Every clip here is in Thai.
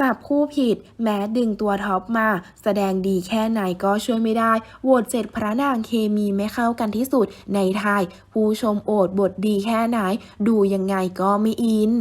จับคู่ผิด แม้ดึงตัวท็อปมา แสดงดีแค่ไหนก็ช่วยไม่ได้โหวตเจ็ดพระนางเคมีไม่เข้ากันที่สุดในไทย ผู้ชมโอดบทดีแค่ไหน ดูยังไงก็ไม่อิน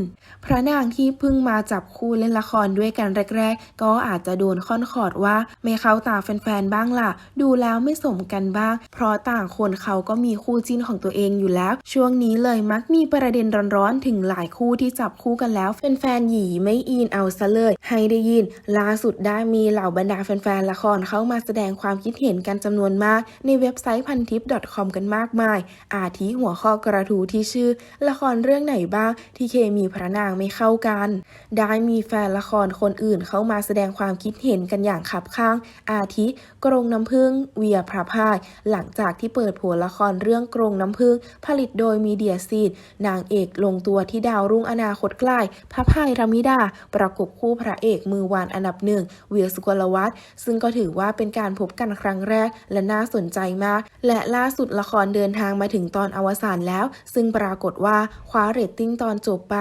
พระนางที่เพิ่งมาจับคู่เล่นละครด้วยกันแรก ๆ ก็อาจจะโดนค่อนขอดว่า ไม่เข้าตาแฟนๆบ้างล่ะ ดูแล้วไม่สมกันบ้าง เพราะต่างคนเขาก็มีคู่จิ้นของตัวเองอยู่แล้ว ช่วงนี้เลยมักมีประเด็นร้อนๆถึงหลายคู่ที่จับคู่กันแล้วแฟนๆหยีไม่อินเอาซะเลยให้ได้ยิน ล่าสุดได้มีเหล่าบรรดาแฟนๆละครเข้ามาแสดงความคิดเห็นกันจำนวนมาก ในเว็บไซต์พันทิป .com กันมากมาย อาทิหัวข้อกระทูที่ชื่อ ละครเรื่องไหนบ้างที่เคมีพระนางไม่เข้ากัน ได้มีแฟนละครคนอื่นเข้ามาแสดงความคิดเห็นกันอย่างขับข้าง อาทิกรงน้ำพึ่งเวียพระพาย หลังจากที่เปิดผัวละครเรื่องกรงน้ำพึ่งผลิตโดยมีเดียซีดนางเอกลงตัวที่ดาวรุ่งอนาคตใกล้พระพายรามิดาประกบคู่พระเอกมือวานอันดับหนึ่งเวียสุกลวัฒน์ซึ่งก็ถือว่าเป็นการพบกันครั้งแรกและน่าสนใจมาก และล่าสุดละครเดินทางมาถึงตอนอวสานแล้ว ซึ่งปรากฏว่าคว้าเรตติ้งตอนจบไป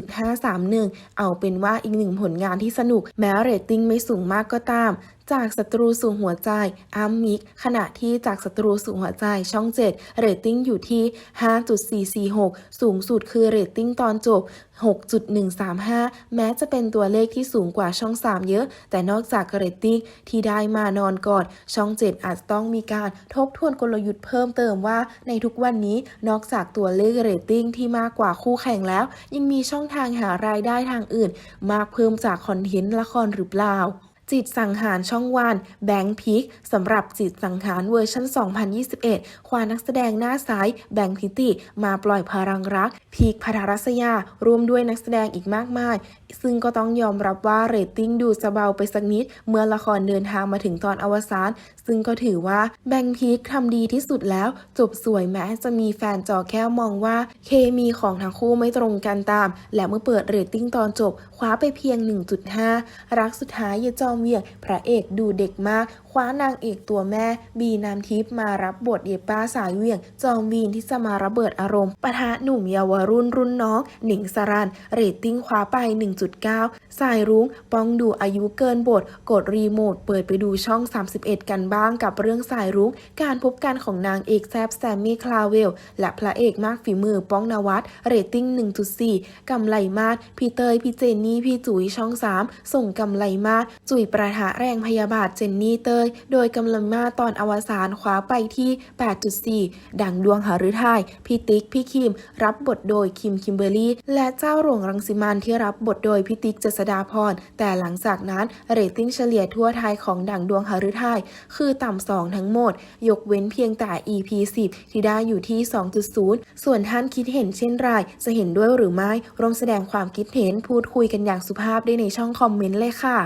4.531 เอาเป็นว่าอีกหนึ่งผลงานที่สนุกแม้เรตติ้งไม่สูงมากก็ตาม จากศัตรูสู่หัวใจอัมมิก ขณะที่จากศัตรูสู่หัวใจช่อง 7 เรตติ้งอยู่ที่ 5.446 สูงสุดคือเรตติ้งตอนจบ 6.135 แม้จะเป็นตัวเลขที่สูงกว่าช่อง 3 เยอะ แต่นอกจากเรตติ้งที่ได้มานอนก่อน ช่อง 7 อาจต้องมีการทบทวนกลยุทธ์เพิ่มเติมว่า ในทุกวันนี้นอกจากตัวเลขเรตติ้งที่มากกว่าคู่แข่งแล้ว ยังมีช่องทางหารายได้ทางอื่น มากเพิ่มจากคอนเทนต์ละครหรือเปล่า จิตสังหารช่องวันแบงค์พิกสำหรับจิตสังหารเวอร์ชัน 2021 ควานักแสดงหน้าซ้าย แบงค์ทิติ มาปล่อยพลังรัก พีคพัทรัศยารวมด้วยนักแสดงอีกมากมาย ซึ่งก็ต้องยอมรับว่าเรตติ้งดูจะเบาไปสักนิด เมื่อละครเดินทางมาถึงตอนอวสานซึ่งก็ถือว่าแบงพีคทำดีที่สุดแล้ว จบสวยแม้จะมีแฟนจอแก้วมองว่า เคมีของทั้งคู่ไม่ตรงกันตาม และเมื่อเปิดเรตติ้งตอนจบ คว้าไปเพียง 1.5 รักสุดท้ายยจอมเวียงพระเอกดูเด็กมาก คว้านางเอกตัวแม่ บีน้ำทิพย์มารับบทเยป้าสายเวียง จอมวีนที่จะมาระเบิดอารมณ์ปะทะหนุ่มเยาวรุ่นรุ่นน้องหนิงสรันเรตติ้งคว้าไป1.9สายรุ้งป้องดูอายุเกินบท กดรีโมท เปิดไปดูช่อง 31 กันบ้างกับเรื่องสายรุ้ง การพบกันของนางเอกแซบแซมมี่คลาเวล และพระเอกมากฝีมือป้องนวัดเรตติ้ง 1.4 กำไรมาศพี่เตย พี่เจนนี่ พี่จุ๋ยช่อง 3 ส่งกำไรมาศจุ๋ยประทะแรงพยาบาทเจนนี่เตย โดยกำไรมาตอนอวสานคว้าไปที่ 8.4 ดังดวงหฤทัยพี่ติ๊ก พี่คิม รับบทโดยคิมคิมเบอร์รี่ และเจ้าหลวงรังสิมันที่รับบทโดยพิติกเจษดาพร แต่หลังจากนั้นเรตติ้งเฉลี่ยทั่วไทยของดังดวงหฤทัยคือต่ำสองทั้งหมด ยกเว้นเพียงแต่ EP 10 ที่ได้อยู่ที่ 2.0 ส่วนท่านคิดเห็นเช่นไรจะเห็นด้วยหรือไม่ร่วมแสดงความคิดเห็นพูดคุยกันอย่างสุภาพได้ในช่องคอมเมนต์เลยค่ะ